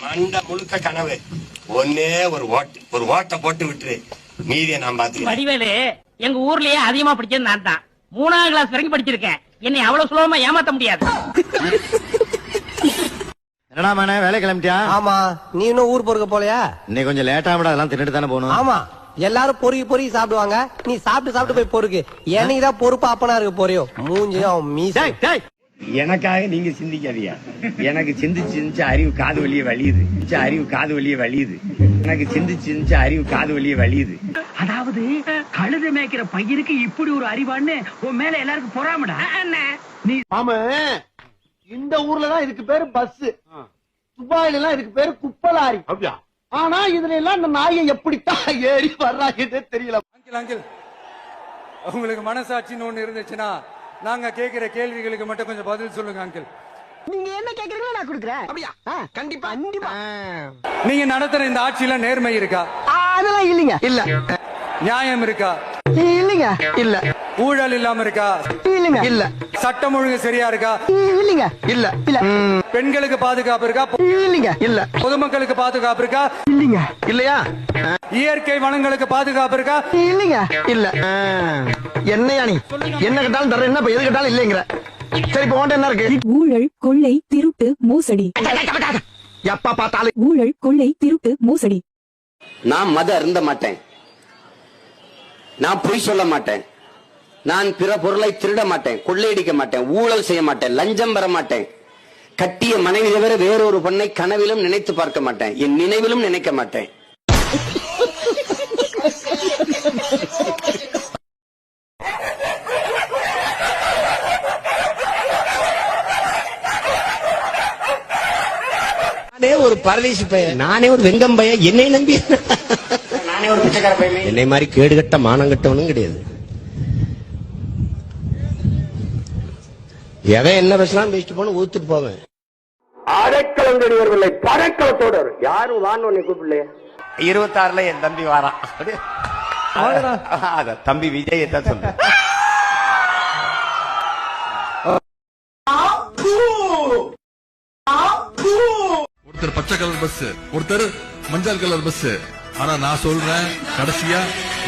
மண்ட முழுக்க கனவு. ஒன்னே ஒரு ஓட்டு ஒரு ஓட்டை போட்டு விட்டுரு. மீதியை நான் பாத்துக்கிறேன். வடிவேலு எங்க ஊர்லயே அதிகமா படிச்சது நான் தான். மூணாவது கிளாஸ் வரைக்கும் படிச்சிருக்கேன். என்னை அவ்வளவு சுலபமா ஏமாத்த முடியாது. என்னடா மன வேலை கிளம்பிட்டியா? ஆமா நீ இன்னும் ஊர் பொறுக்க போலையா? இன்னைக்கு கொஞ்சம் லேட்டா விட அதெல்லாம் தின்னுட்டு தானே போகணும். ஆமா எல்லாரும் பொறுக்கி பொறுக்கி சாப்பிடுவாங்க. நீ சாப்பிட்டு சாப்பிட்டு போய் பொறுக்கு. என்னைக்கு தான் பொறுப்பு அப்பனா இருக்கு போறியோ? மூஞ்சி அவன் மீச டேய், டேய். எனக்காக நீங்க சிந்திக்காதீங்க. எனக்கு சிந்திச்சு சிந்திச்சு அறிவு காது வழியே வலியுது சிந்திச்ச அறிவு காது வழியே வலியுது எனக்கு சிந்திச்சு சிந்திச்சு அறிவு காது வழியே வலியுது அதாவது கழுத மேய்க்கிற பையனுக்கு இப்படி ஒரு அறிவான்னு உன் மேல எல்லாருக்கும் பொறாமடா? ஆமா இந்த ஊர்ல தான் இதுக்கு பேரு பஸ் துபாயில எல்லாம் இதுக்கு பேரு குப்பலாரி. அப்படியா? ஆனா இதுல எல்லாம் இந்த நாயை எப்படித்தான் ஏறி வர்றாங்கன்னே தெரியல. Uncle uncle. உங்களுக்கு மனசாட்சின்னு ஒண்ணு இருந்துச்சுன்னா நாங்க கேக்குற கேள்விகளுக்கு மட்டும் கொஞ்சம் பதில் சொல்லுங்க அங்கிள் நீங்க என்ன கேக்குறீங்களோ நான் கொடுக்குறேன். அப்படியா? கண்டிப்பா. கண்டிப்பா. நீங்க நடத்துற இந்த ஆட்சியில நேர்மை இருக்கா? அதெல்லாம் இல்லைங்க. இல்ல. நியாயம் இருக்கா? இல்லைங்க. இல்ல. ஊழல் இல்லாம இருக்கா? இல்லைங்க. இல்ல. சட்டம் ஒழுங்கு சரியா இருக்கா? இல்லைங்க. இல்ல. இல்ல. பெண்களுக்கு பாதுகாப்பு இருக்கா? இல்லைங்க. இல்ல. பொதுமக்களுக்கு பாதுகாப்பு இருக்கா? இல்லைங்க. இல்லையா? இயற்கை வளங்களுக்கு பாதுகாப்பு இருக்கா? இல்லைங்க. இல்ல. என்னையா நீ? என்ன கேட்டாலும் தர என்ன எது கேட்டாலும் இல்லைங்கிற. சரி இப்ப என்ன இருக்கு? ஊழல் கொள்ளை திருட்டு மோசடி. எப்ப பார்த்தாலும் ஊழல் கொள்ளை திருட்டு மோசடி. நான் மத அருந்த மாட்டேன். நான் பொய் சொல்ல மாட்டேன். நான் பிற பொருளை திருட மாட்டேன் கொள்ளையடிக்க மாட்டேன் ஊழல் செய்ய மாட்டேன் லஞ்சம் பெற மாட்டேன். கட்டிய மனைவி தவிர வேறொரு பெண்ணை கனவிலும் நினைத்து பார்க்க மாட்டேன் என் நினைவிலும் நினைக்க மாட்டேன். நானே ஒரு பரதேசி பையன். நானே ஒரு வெங்கம் பையன். என்னை நம்பி நானே ஒரு பிச்சைக்கார பையன் என்னை மாதிரி கேடுகட்ட மானங்கட்டவனும் கிடையாது. எவன் என்ன பேசலாம் பேசிட்டு போன ஊத்துட்டு போவேன். அடைக்கலம் தேடி வரவில்லை படைக்கலத்தோடு வரும். யாரும் வான்னு உன்னை கூப்பிடலையே? இருபத்தாறுல என் தம்பி வாரான். அத தம்பி விஜய் தான் சொல்றேன். ஒருத்தர் பச்சை கலர் பஸ் ஒருத்தர் மஞ்சள் கலர் பஸ். ஆனா நான் சொல்றேன் கடைசியா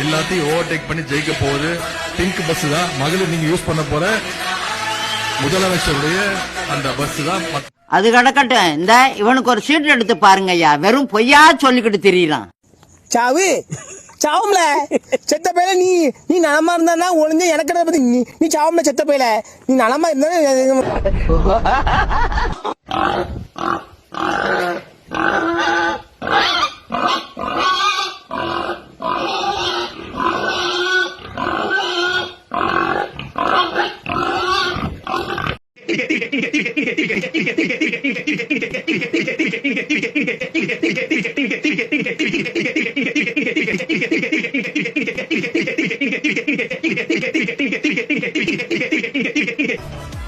எல்லாத்தையும் ஓவர்டேக் பண்ணி ஜெயிக்க போகுது. பிங்க் பஸ் தான் மகளிர் நீங்க யூஸ் பண்ண போற முதலமைச்சருடைய அந்த பஸ் தான். அது கிடக்கட்டும். இந்த இவனுக்கு ஒரு சீட் எடுத்து பாருங்க ஐயா. வெறும் பொய்யா சொல்லிக்கிட்டு தெரியலாம் சாவு சாவும்ல. செத்த பையில நீ நீ நலமா இருந்தா ஒளிஞ்ச எனக்கு பத்தி? நீ நீ சாவும்ல செத்த பையில. நீ நலமா இருந்தா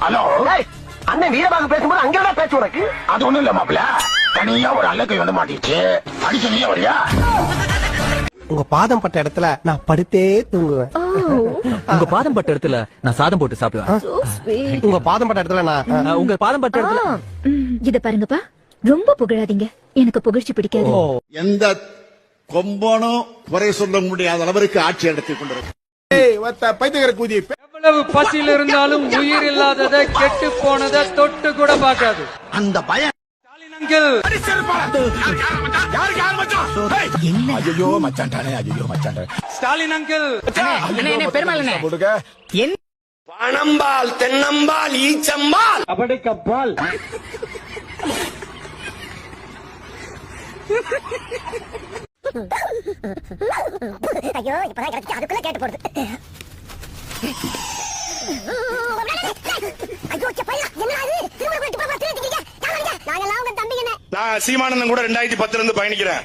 ஹலோ. அண்ணன் வீரபாக பேசும்போது அங்கடா பேச்சு உனக்கு? அது ஒண்ணும் இல்ல மாப்பிள தனியா ஒரு அல்லக்கை வந்து மாட்டிச்சு அடிச்சு நீ வரியா? உங்க பாதம் பட்ட இடத்துல நான் படுத்தே தூங்குவேன். உங்க பாதம் பட்ட இடத்துல நான் சாதம் போட்டு சாப்பிடுவேன். உங்க பாதம் பட்ட இடத்துல நான் உங்க பாதம் பட்ட இடத்துல இத பாருங்கப்பா. ரொம்ப புகழாதீங்க. எனக்கு புகழ்ச்சி பிடிக்காது. எந்த கொம்பனும் குறை சொல்ல முடியாத அளவிற்கு ஆட்சி நடத்தி கொண்டிருக்க பைத்தியகர கூதி எவ்வளவு பசியில் இருந்தாலும் உயிர் இல்லாததை கெட்டு போனதை தொட்டு கூட பார்க்காது. அந்த பயம் பணம்பால் தென்னம்பால் ஈச்சம்பால். கபால் ஐயோ இப்பதான் கிடைச்சு அதுக்குள்ள கேட்டு போடுது. நான் சீமானந்தன் கூட ரெண்டாயிரத்தி பத்துல இருந்து பயணிக்கிறேன்.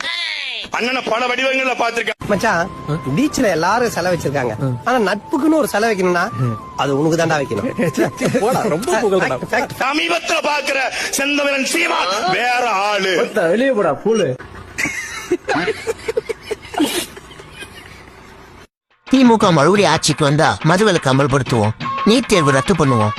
அண்ணனை பல வடிவங்கள்ல பாத்திருக்கேன் மச்சான் பீச்ல எல்லாரும் செலவு வச்சிருக்காங்க. ஆனா நட்புக்குன்னு ஒரு செலவு வைக்கணும்னா அது உனக்கு தாண்டா வைக்கணும். ரொம்ப. சமீபத்துல பாக்குற செந்தமிழன் சீமான் வேற ஆளு. வெளியே போடா பூலு. திமுக மறுபடியும் ஆட்சிக்கு வந்தா மதுவிலக்கு அமல்படுத்துவோம். நீட் தேர்வு ரத்து பண்ணுவோம்.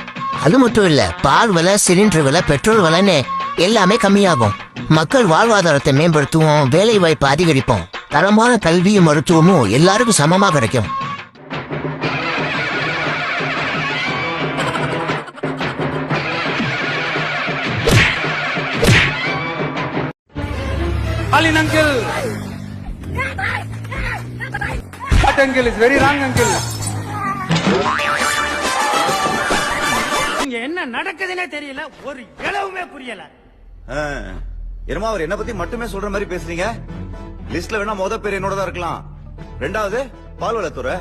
அது மட்டும் இல்ல பால் விலை சிலிண்டர் விலை பெட்ரோல் விலைன்னு எல்லாமே கம்மியாகும். மக்கள் வாழ்வாதாரத்தை மேம்படுத்துவோம் வேலை வாய்ப்பை அதிகரிப்போம் தரமான கல்வியும் மருத்துவமும் எல்லாருக்கும் சமமா கிடைக்கும் Alin uncle. That uncle is very wrong uncle. இங்க என்ன நடக்குதுன்னே தெரியல ஒரு இளவுமே புரியல என்னமா அவர் என்ன பத்தி மட்டுமே சொல்ற மாதிரி பேசுறீங்க? லிஸ்ட்ல வேணா முத பேர் என்னோட தான் இருக்கலாம். ரெண்டாவது பால்வளத்துறை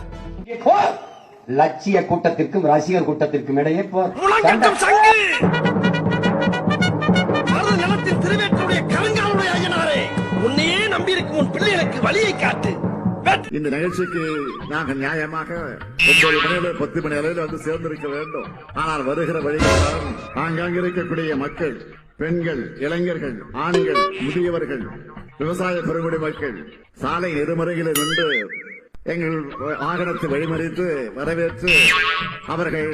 லட்சிய கூட்டத்திற்கும் ரசிகர் கூட்டத்திற்கும் இடையே போர் உன்னையே நம்பியிருக்கும் உன் பிள்ளைகளுக்கு வழியை காட்டு. இந்த நிகழ்ச்சிக்கு நாங்கள் நியாயமாக ஒன்பது மணி அளவு பத்து மணி அளவில் வந்து சேர்ந்திருக்க வேண்டும். ஆனால் வருகிற வழிகள் ஆங்காங்க இருக்கக்கூடிய மக்கள் பெண்கள் இளைஞர்கள் ஆண்கள் முதியவர்கள் விவசாய பெருங்குடி மக்கள் சாலை நெருமறையில் நின்று எங்கள் வாகனத்தை வழிமறித்து வரவேற்று அவர்கள்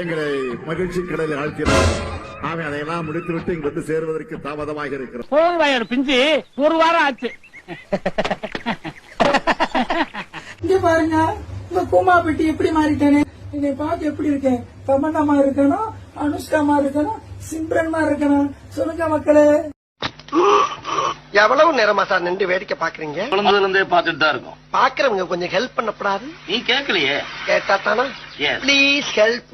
எங்களை மகிழ்ச்சி கடலில் ஆழ்த்தினார் ஆமே அதையெல்லாம் முடித்துவிட்டு இங்கு வந்து சேருவதற்கு தாமதமாக இருக்கிறோம். போன் வயர் பிஞ்சு ஒரு வாரம் ஆச்சு. இங்க பாருங்க இந்த கூமா பெட்டி எப்படி மாறிட்டேனே? என்னை பார்க்க எப்படி இருக்கேன்? தமன்னமா இருக்கணும் அனுஷ்காமா இருக்கணும் சிம்ரன்மா இருக்கணும். சொல்லுங்க மக்களே. எவ்வளவு நேரமா சார் நின்று வேடிக்கை பாக்குறீங்க குழந்தைல இருந்தே பார்த்துட்டு தான் இருக்கும். பாக்குறவங்க கொஞ்சம் ஹெல்ப் பண்ணப்படாது. நீ கேட்கலையே? கேட்டா தானா? Please help